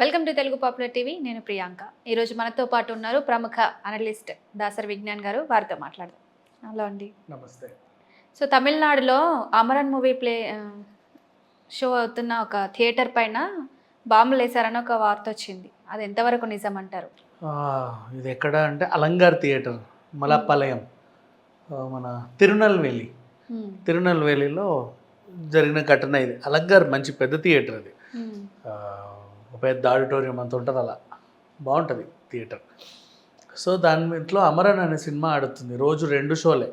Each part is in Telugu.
Welcome to Telugu popular TV. నేను ప్రియాంక. ఈరోజు మనతో పాటు ఉన్నారు ప్రముఖ అనలిస్ట్ దాసరి విజ్ఞాన్ గారు. వారితో మాట్లాడదాం. హలో అండి. నమస్తే. సో తమిళనాడులో అమరన్ మూవీ ప్లే షో అవుతున్న ఒక థియేటర్ పైన బాంబులు వేశారని ఒక వార్త వచ్చింది. అది ఎంతవరకు నిజం అంటారు? ఇది ఎక్కడ అంటే అలంగార్ థియేటర్ మలపాలయం మన తిరునల్వేలి. తిరునల్వేలిలో జరిగిన ఘటన ఇది. అలంగార్ మంచి పెద్ద థియేటర్ అది. పెద్ద ఆడిటోరియం అంత ఉంటుంది అలా. బాగుంటుంది థియేటర్. సో దాని ఇంట్లో అమరన్ అనే సినిమా ఆడుతుంది రోజు రెండు షోలే.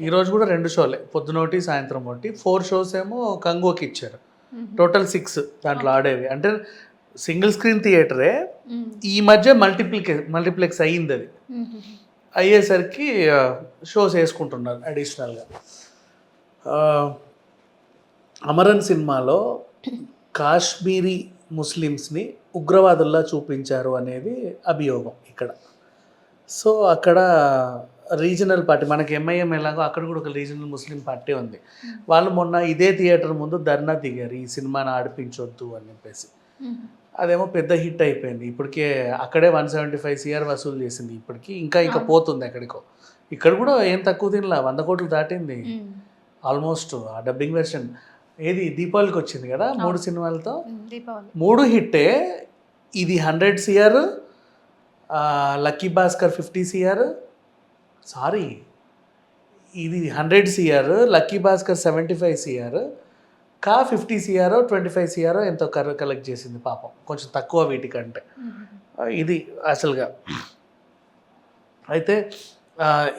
ఈరోజు కూడా రెండు షోలే. పొద్దునోటి సాయంత్రం ఒకటి. ఫోర్ షోస్ ఏమో కంగోకి ఇచ్చారు. టోటల్ సిక్స్ దాంట్లో ఆడేవి. అంటే సింగిల్ స్క్రీన్ థియేటరే. ఈ మధ్య మల్టిప్లికే మల్టీప్లెక్స్ అయ్యింది అది. అయ్యేసరికి షోస్ వేసుకుంటున్నారు అడిషనల్గా. అమరన్ సినిమాలో కాశ్మీరీ ముస్లిమ్స్ని ఉగ్రవాదుల్లా చూపించారు అనేది అభియోగం ఇక్కడ. సో అక్కడ రీజనల్ పార్టీ మనకి ఎంఐఎం ఎలాగో అక్కడ కూడా ఒక రీజనల్ ముస్లిం పార్టీ ఉంది. వాళ్ళు మొన్న ఇదే థియేటర్ ముందు ధర్నా దిగారు ఈ సినిమాని ఆడిపించొద్దు అని చెప్పేసి. అదేమో పెద్ద హిట్ అయిపోయింది. ఇప్పటికే అక్కడే వన్ సెవెంటీ ఫైవ్ సిఆర్ వసూలు చేసింది ఇప్పటికి. ఇంకా ఇంకా పోతుంది ఎక్కడికో. ఇక్కడ కూడా ఏం తక్కువ తినలా? వంద కోట్లు దాటింది. ఆల్మోస్ట్ ఆ డబ్బింగ్ వెర్షన్. ఏది? దీపావళికి వచ్చింది కదా మూడు సినిమాలతో? మూడు హిట్టే. ఇది hundred CR lucky Bhaskar fifty CR. Sorry ఇది hundred CR lucky Bhaskar seventy five CR. కా fifty CR twenty five CR ఎంతో కర కలెక్ట్ చేసింది పాపం. కొంచెం తక్కువ వీటికంటే. ఇది అసలుగా. అయితే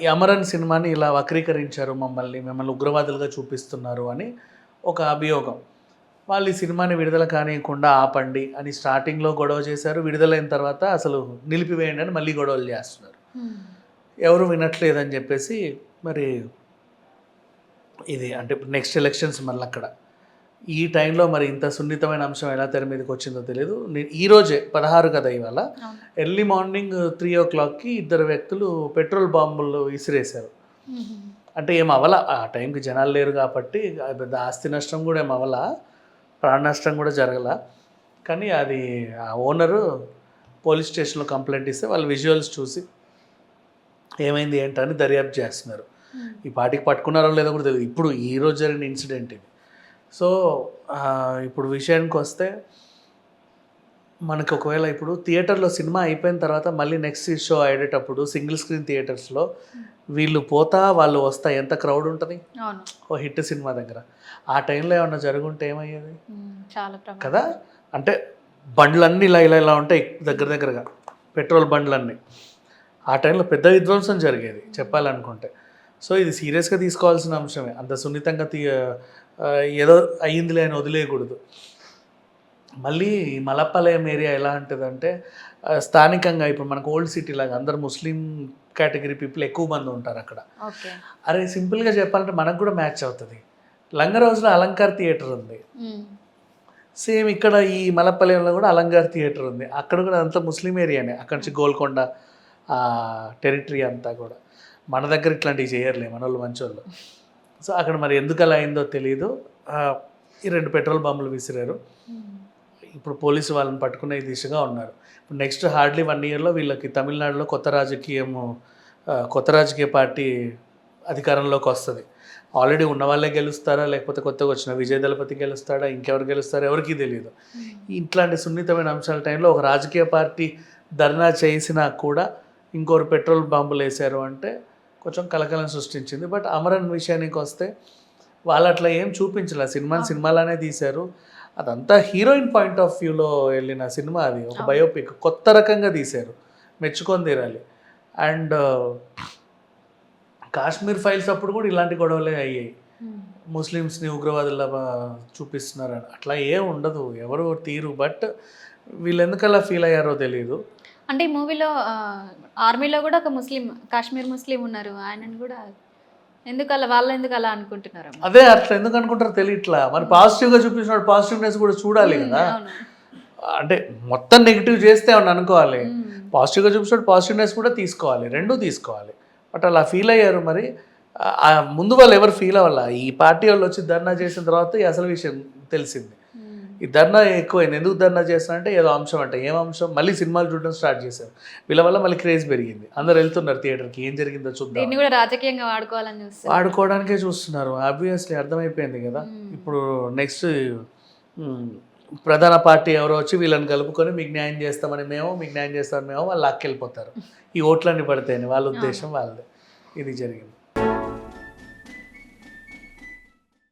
ఈ అమరన్ సినిమాని ఇలా వక్రీకరించారు మమ్మల్ని మిమ్మల్ని ఉగ్రవాదులుగా చూపిస్తున్నారు అని. ఒక అభియోగం. వాళ్ళు ఈ సినిమాని విడుదల కానియకుండా ఆపండి అని స్టార్టింగ్లో గొడవ చేశారు. విడుదలైన తర్వాత అసలు నిలిపివేయండి అని మళ్ళీ గొడవలు చేస్తున్నారు. ఎవరు వినట్లేదని చెప్పేసి మరి ఇది అంటే నెక్స్ట్ ఎలక్షన్స్ మళ్ళీ అక్కడ. ఈ టైంలో మరి ఇంత సున్నితమైన అంశం ఎలా తెర మీదకి వచ్చిందో తెలియదు నే- ఈ రోజే పదహారు కదా ఇవాళ. ఎర్లీ మార్నింగ్ త్రీ ఓ క్లాక్కి ఇద్దరు వ్యక్తులు పెట్రోల్ బాంబులు విసిరేశారు. అంటే ఏం అవల ఆ టైంకి జనాలు లేరు కాబట్టి పెద్ద ఆస్తి నష్టం కూడా ఏం అవల ప్రాణ నష్టం కూడా జరగల. కానీ అది ఆ ఓనరు పోలీస్ స్టేషన్లో కంప్లైంట్ ఇస్తే వాళ్ళు విజువల్స్ చూసి ఏమైంది ఏంటని దర్యాప్తు చేస్తున్నారు. మ్మ్. ఈ పాటికి పట్టుకున్నారో లేదో కూడా తెలియదు ఇప్పుడు ఈ రోజు జరిగిన ఇన్సిడెంట్ ఇది. సో ఇప్పుడు విషయానికి వస్తే మనకి ఒకవేళ ఇప్పుడు థియేటర్లో సినిమా అయిపోయిన తర్వాత మళ్ళీ నెక్స్ట్ షో ఆడేటప్పుడు సింగిల్ స్క్రీన్ థియేటర్స్లో వీళ్ళు పోతా వాళ్ళు వస్తా ఎంత క్రౌడ్ ఉంటుంది? ఓ హిట్ సినిమా దగ్గర. ఆ టైంలో ఏమన్నా జరుగుంటే ఏమయ్యేది? ప్రమాదం కదా? అంటే బండ్లన్నీ ఇలా ఇలా ఇలా ఉంటాయి దగ్గర దగ్గరగా. పెట్రోల్ బండ్లన్నీ. ఆ టైంలో పెద్ద విధ్వంసం జరిగేది చెప్పాలనుకుంటే. సో ఇది సీరియస్గా తీసుకోవాల్సిన అంశమే. అంత సున్నితంగా తీ ఏదో అయ్యిందిలే అని వదిలేయకూడదు. మళ్ళీ మలపాలయం ఏరియా ఎలా ఉంటుందంటే స్థానికంగా ఇప్పుడు మనకు ఓల్డ్ సిటీ లాగా అందరు ముస్లిం కేటగిరీ పీపుల్ ఎక్కువ మంది ఉంటారు అక్కడ. అరే సింపుల్గా చెప్పాలంటే మనకు కూడా మ్యాచ్ అవుతుంది. లంగర్ హౌస్లో అలంకార్ థియేటర్ ఉంది. సేమ్ ఇక్కడ ఈ మలపల్లిలో కూడా అలంగార్ థియేటర్ ఉంది. అక్కడ కూడా అంతా ముస్లిం ఏరియానే. అక్కడ నుంచి గోల్కొండ టెరిటరీ అంతా కూడా. మన దగ్గర ఇట్లాంటివి చేయర్లే మన వాళ్ళు మంచోళ్ళు. సో అక్కడ మరి ఎందుకు అలా అయిందో తెలియదు ఈ రెండు పెట్రోల్ బాంబులు విసిరారు. ఇప్పుడు పోలీసు వాళ్ళని పట్టుకునే దిశగా ఉన్నారు. ఇప్పుడు నెక్స్ట్ హార్డ్లీ వన్ ఇయర్లో వీళ్ళకి తమిళనాడులో కొత్త రాజకీయము ఆ, కొత్త రాజకీయ పార్టీ అధికారంలోకి వస్తుంది. ఆల్రెడీ ఉన్న వాళ్ళే గెలుస్తారా? లేకపోతే కొత్తగా వచ్చిన విజయ్ దళపతి గెలుస్తాడా? ఇంకెవరు గెలుస్తారా ఎవరికీ తెలియదు. ఇట్లాంటి సున్నితమైన అంశాల టైంలో ఒక రాజకీయ పార్టీ ధర్నా చేసినా కూడా ఇంకోరు పెట్రోల్ బాంబులు వేశారు అంటే కొంచెం కలకలం సృష్టించింది. బట్ అమరన్ విషయానికి వస్తే వాళ్ళు అట్లా ఏం చూపించలే. సినిమాని సినిమాలానే తీశారు. అదంతా హీరోయిన్ పాయింట్ ఆఫ్ వ్యూలో వెళ్ళిన సినిమా అది. ఒక బయోపిక్ కొత్త రకంగా తీశారు. మెచ్చుకొని తీరాలి. అండ్ కాశ్మీర్ ఫైల్స్ అప్పుడు కూడా ఇలాంటి గొడవలే అయ్యాయి. మ్మ్. ముస్లిమ్స్ని ఉగ్రవాదుల్లా చూపిస్తున్నారని. అట్లా ఏం ఉండదు. ఎవరు తీరు. బట్ వీళ్ళు ఎందుకు అలా ఫీల్ అయ్యారో తెలియదు అంటే ఈ మూవీలో ఆర్మీలో కూడా ఒక ముస్లిం కాశ్మీర్ ముస్లిం ఉన్నారు. ఆయనను కూడా ఎందుకు అలా వాళ్ళు ఎందుకు అలా అనుకుంటున్నారు అదే అట్లా ఎందుకు అనుకుంటారో తెలియట్లా. మరి పాజిటివ్గా చూపించినప్పుడు పాజిటివ్నెస్ కూడా చూడాలి కదా. అంటే మొత్తం నెగిటివ్ చేస్తే ఏమన్నా అనుకోవాలి. పాజిటివ్గా చూపించినప్పుడు పాజిటివ్నెస్ కూడా తీసుకోవాలి. రెండూ తీసుకోవాలి. బట్ అలా ఫీల్ అయ్యారు మరి. ముందు వాళ్ళు ఎవరు ఫీల్ అవ్వాల? ఈ పార్టీ వాళ్ళు వచ్చి ధర్నా చేసిన తర్వాత ఈ అసలు విషయం తెలిసింది. ఈ ధర్నా ఎక్కువైంది. ఎందుకు ధర్నా చేస్తారంటే ఏదో అంశం అంటే. ఏం అంశం? మళ్ళీ సినిమాలు చూడడం స్టార్ట్ చేశారు. వీళ్ళ వల్ల మళ్ళీ క్రేజ్ పెరిగింది. అందరు వెళ్తున్నారు థియేటర్కి. ఏం జరిగిందో చూద్దాం. కూడా రాజకీయంగా వాడుకోవాలని చూస్తారు. వాడుకోవడానికే చూస్తున్నారు. ఆబ్వియస్లీ అర్థమైపోయింది కదా. ఇప్పుడు నెక్స్ట్ ప్రధాన పార్టీ ఎవరో వచ్చి వీళ్ళని కలుపుకొని మీకు న్యాయం చేస్తామని మేము మీకు న్యాయం చేస్తామని మేము వాళ్ళు లాక్కెళ్ళిపోతారు. ఈ ఓట్లన్నీ పడతాయని వాళ్ళ ఉద్దేశం వాళ్ళది. ఇది జరిగింది.